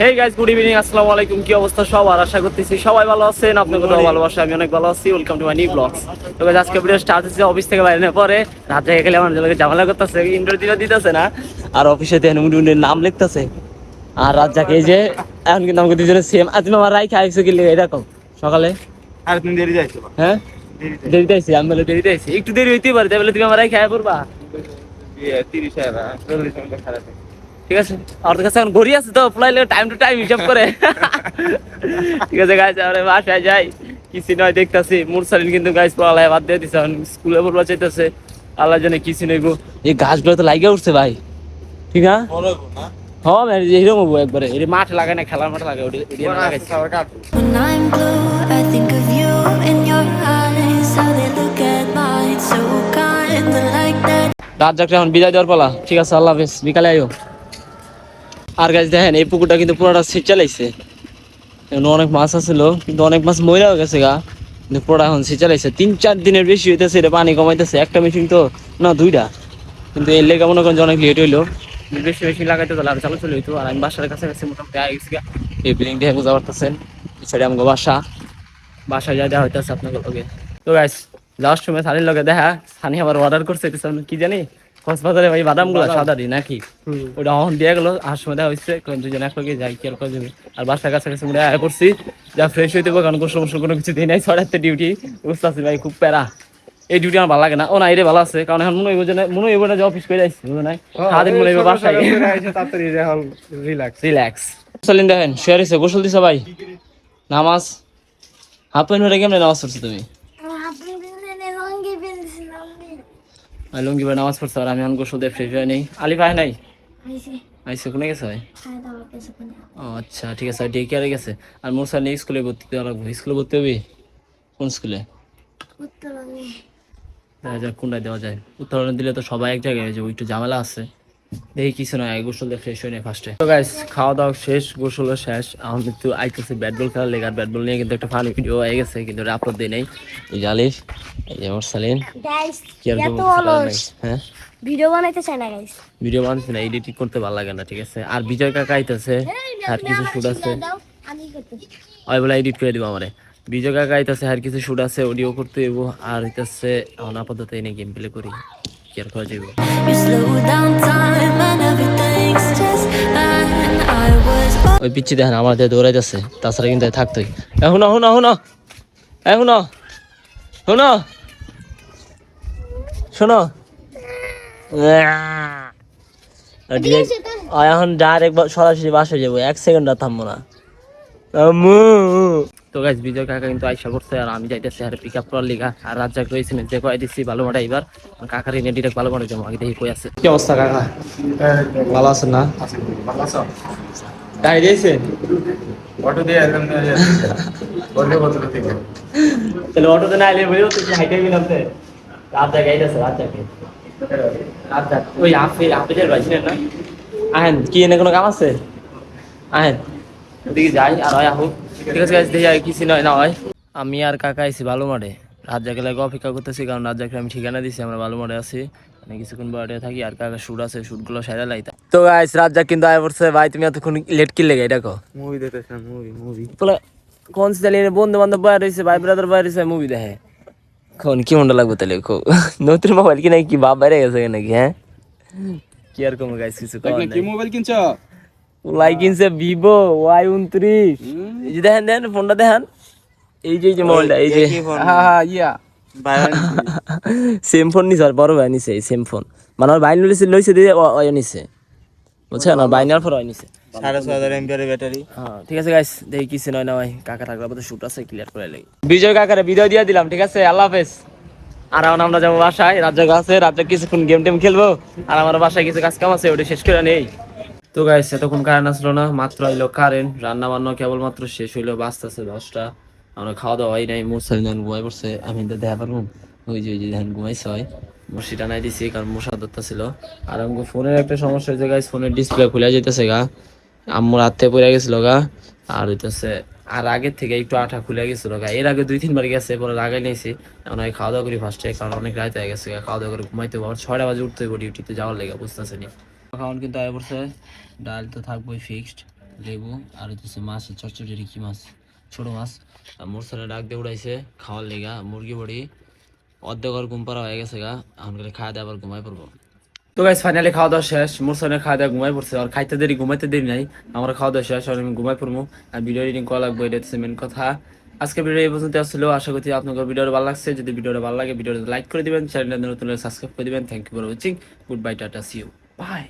Hey good evening আসসালামু আলাইকুম কি অবস্থা সবার? আশা করতেছি সবাই ভালো আছেন আপনাদের তো ভালোবাসা আমি অনেক ভালো আছি welcome to my new blogs তো আজকে ভিডিও স্টার্ট হচ্ছে অফিস থেকে বাইরে পরে রাত জায়গা গেলে আমার জেলাকে ঝামেলা করতেছে ইন্টারভিউ দিতেছে না আর অফিসে দেন নাম লিখতেছে। আর রাত এই যে এখন কিন্তু আমাকে দুজনে সেম তুমি আমার রাই খাইছো কি এরকম সকালে। আর তুমি দেরি যাইছো হ্যাঁ? দেরিতে আইছি আমি বলে দেরিতে আইছি একটু দেরি হইতে পারে তাই বলে তুমি আমার রাই খাই পড়বা। তিরিশ হাজার ঠিক আছে? আমার কাছে এখন ঘড়ি আছে তো ফ্লাইলে টাইম টু টাইম হিসাব করে। ঠিক আছে গাইজ আমরা বাসায় যাই। কিছু নয় দেখতাছি। মুরসালিন কিন্তু গাইজ পড়ালায় বাদ দিয়ে দিছে। এখন স্কুলে পড়বা চাইতেছে। আল্লাহ জানে কিছু নইব এই গাছগুলো তো লাগিয়ে উঠছে ভাই। ঠিক না? হ্যাঁ ম্যাম হিরো মুভু একবারে। এটা মাঠ লাগায় না খেলার মাঠ লাগে ওটি লাগাইছে। When I'm blue, I think of you and your eyes. How they look at mine, so kind of like that. রাত যাত্রা এখন বিদায় দেওয়ার পালা। ঠিক আছে আল্লাহ হাফেজ। বিকালে আইও। আর গাছ দেখেন এই পুকুরটা কিন্তু পুরোটা সিট চালাইছে। এখানে অনেক মাছ আছিল কিন্তু অনেক মাছ মহিলাও গেছে গা। কিন্তু পুরোটা এখন সিট চালাইছে। তিন চার দিনের বেশি হইতেছে এটা পানি কমাইতেছে। একটা মেশিন তো না দুইটা। কিন্তু এর লেগে মনে করেন অনেক লেট হইল। বেশি মেশিন লাগাইতে তো আর চালু চলে হইতো। আর আমি বাসার কাছাকাছি মোটামুটি আগে গেছি গা। এই বিল্ডিং দিয়ে বুঝা পারতেছেন পিছনে আমাকে বাসা। বাসায় যা দেওয়া হইতেছে আপনাকে লগে। তো গাইস লাস্ট সময় সানির লগে দেখা সানি আবার অর্ডার করছে কিছু কি জানি? কক্সবাজারে ভাই বাদাম। গুলো সাদারি নাকি? ওটা অহন দিয়ে গেলো আর সময় দেখা কোন দুজন এক লগে যাই কি আর করে আর বাসার কাছাকাছি মোটা আয় করছি যা ফ্রেশ হইতে কারণ গোসল মোসল কোনো কিছু দিই নাই ছড়াতে ডিউটি বুঝতে পারছি ভাই খুব প্যারা। এই ডিউটি আমার ভালো লাগে না। ও না এটা ভালো আছে কারণ এখন মনে হইব যে মনে হইব না যে অফিস করে যাইছি বুঝো নাই? সারাদিন মনে হইব বাসায়। রিল্যাক্স রিল্যাক্স সালিন দেখেন শেয়ার হয়েছে গোসল দিছে ভাই। নামাজ। হাফ প্যান্ট পরে কেমনে নামাজ পড়ছো তুমি? লুঙ্গি পরে নামাজ পড়ছে আর আমি এখন গোসল দিয়ে ফ্রি হয়ে নেই। আলি ভাই নাই? আইসে কোনে গেছে ভাই? ও আচ্ছা ঠিক আছে ডে কেয়ারে গেছে। আর মোর স্যার নেই স্কুলে ভর্তি দেওয়া লাগবে। স্কুলে ভর্তি হবি? কোন স্কুলে? দেখা যাক কোনটায় দেওয়া যায়। উত্তরণ দিলে তো সবাই এক জায়গায় যে ওইটা ঝামেলা আছে। দেখি কিছু নয় গোসল ফ্রেশ হয়ে নেই ফার্স্টে তো গাইস খাওয়া দাওয়া শেষ গোসলও শেষ। এখন কিন্তু আইতেছে ব্যাট বল খেলার লেগে আর ব্যাট বল নিয়ে কিন্তু একটা ফানি ভিডিও হয়ে গেছে কিন্তু আপলোড দিয়ে নেই। এই যে আলিফ এই যে আমার সালিন। হ্যাঁ? ভিডিও বানাইতে চায় না গাইস ভিডিও বানাচ্ছি না এডিটিং করতে ভালো লাগে না ঠিক আছে? আর বিজয় কাকা আইতেছে আর কিছু শুট আছে? আমি ওই বলে এডিট করে দিব আমারে। বিজয় কাকা আইতেছে আর কিছু শুট আছে অডিও করতে হইব আর হইতেছে এখন আপাতত এনে গেম প্লে করি। কি আর করা was ওই পিচ্ছি দেখেন আমার দিয়ে দৌড়াইতেছে তাছাড়া কিন্তু থাকতোই। এখন এখন এখন এখন শোনো। শোনো এখন ডাইরেক্ট সরাসরি বাসে যাব এক সেকেন্ড আর থামবো না। আম্মু। তো গাইজ বিজয় কাকা কিন্তু আইসা করছে আর আমি যাইতেছি আর পিক আপ করার লিগা। আর রাজ্জাক রয়েছে যে কয়ে দিচ্ছি ভালো মাঠা এবার কাকার এনে ডিরেক্ট ভালো মাঠে যাব আগে দেখি কই আছে? কি অবস্থা কাকা? ভালো আছেন না? তাই দিয়েছে? অটো দিয়ে বললে বলতে থেকে? তাহলে অটোতে না এলে বলেও তো হাইটে গেলাম তো। রাত জায়গায় রাত জাগ। ওই আপে আপেলের বাজিলেন না? আহেন কি এনে কোনো কাম আছে? আহেন। ওদিকে যাই আর হয় আহুক ঠিক আছে guys, দেখি আর কিছু নয় না হয়। আমি আর কাকা আইছি ভালো মাঠে রাত জাগে লাগে অপেক্ষা করতেছি কারণ রাত জাগে আমি ঠিকানা দিছি আমরা ভালো মাঠে আছি। মানে কিছুক্ষণ বাড়ে থাকি আর কাকা শুট আছে শুটগুলো সাইডে লাইতা তো। গাইস রাত জাগ কিন্তু আয় পড়ছে। ভাই তুমি এতক্ষণ লেট কি লেগে এটা কো মুভি দেখতেছেন মুভি মুভি বলে কোন বন্ধু বান্ধব বাইরে রয়েছে ভাই ব্রাদার বাইরে রয়েছে মুভি দেখে। কোন কি মন্ডা লাগবে তাহলে কো নতুন মোবাইল কি নাকি বাপ বাইরে গেছে নাকি হ্যাঁ? কি আর কম গাইস কিছু কি মোবাইল কিনছো? লাই কিনছে ভিভো ওয়াই উনত্রিশ। এই যে দেখেন দেখেন ফোনটা দেখেন। এই যে এই যে মোবাইলটা এই যে। হ্যাঁ হ্যাঁ ইয়া। সেম ফোন নিছে আর বড় ভাই নিছে এই সেম ফোন মানে ওর ভাই লইছে লইছে দিয়ে নিছে। বুঝছেন? আর ওই নিছে। সাড়ে ছ হাজার এমপিআর ব্যাটারি হ্যাঁ ঠিক আছে গাইস দেখি কিছু নয় না ভাই কাকা থাকলে তো শুট আছে ক্লিয়ার করে লাগি বিজয় কাকারে দিয়ে দিলাম ঠিক আছে? আল্লাহ হাফেজ। আর এখন আমরা যাব বাসায়। রাজ্জাক আছে রাজ্জাক কিছুক্ষণ গেম টেম খেলব। আর আমার বাসায় কিছু কাজ কাম আছে ওটা শেষ করে নেই। তো গাইস এতক্ষণ কারেন্ট আসলো না, মাত্র আইলো কারেন্ট রান্না বান্না কেবলমাত্র শেষ হইল বাঁচতেছে দশটা। আমরা খাওয়া দাওয়া হয় নাই মুসাল ঘুমাই পড়ছে, আমি তো দেখা পারব। ওই যে ওই যে দেখেন ঘুমাইছে হয়। মসিটা নাই দিছি, কারণ মশা ধরতেছিল। আর আমাকে ফোনের একটা সমস্যা হয়েছে গাইস ফোনের ডিসপ্লে খুলে যেতেছে গা। আম্মুর হাতে পড়ে গেছিল গা। আর হইতেছে, আর আগের থেকে একটু আঠা খুলে গেছিল গা। এর আগে দুই, তিনবার গেছে পরে লাগাই নিয়েছি। এখন আমি খাওয়া দাওয়া করি ফার্স্টে কারণ অনেক রাত হয়ে গেছে খাওয়া দাওয়া করে ঘুমাইতে পারব ছয়টা বাজে উঠতে হবে ডিউটিতে যাওয়ার লেগে বুঝতেছে নি খাওয়ান কিন্তু আয় পড়ছে। ডাল তো থাকবোই ফিক্সড লেবু আর হচ্ছে মাছ, চচ্চড়ি কি মাছ, ছোট মাছ। আর মোরসানে ডাক দিয়ে উড়াইছে খাওয়ার লেগা, মুরগি বড়ি। অর্ধেক আর ঘুম পাড়া হয়ে গেছে গা, এখন খাওয়া দাওয়া আবার ঘুমাই পড়ব। তো গাইস ফাইনালি খাওয়া দাওয়া শেষ। মোর মোরসানে খাওয়া দাওয়া ঘুমাই পড়ছে। আর খাইতে দেরি, ঘুমাইতে দেরি নাই। আমরা খাওয়া দাওয়া শেষ, আর আমি ঘুমাই পড়ব। আর ভিডিও এডিটিং করা লাগবে, এটা হচ্ছে মেন কথা। আজকে ভিডিও এই পর্যন্ত আসছিল আশা করছি আপনাদের ভিডিওটা ভালো লাগছে। যদি ভিডিওটা ভালো লাগে ভিডিওটা লাইক করে দিবেন। চ্যানেলটা নতুন সাবস্ক্রাইব করে দিবেন। Thank you for watching good bye tata see you bye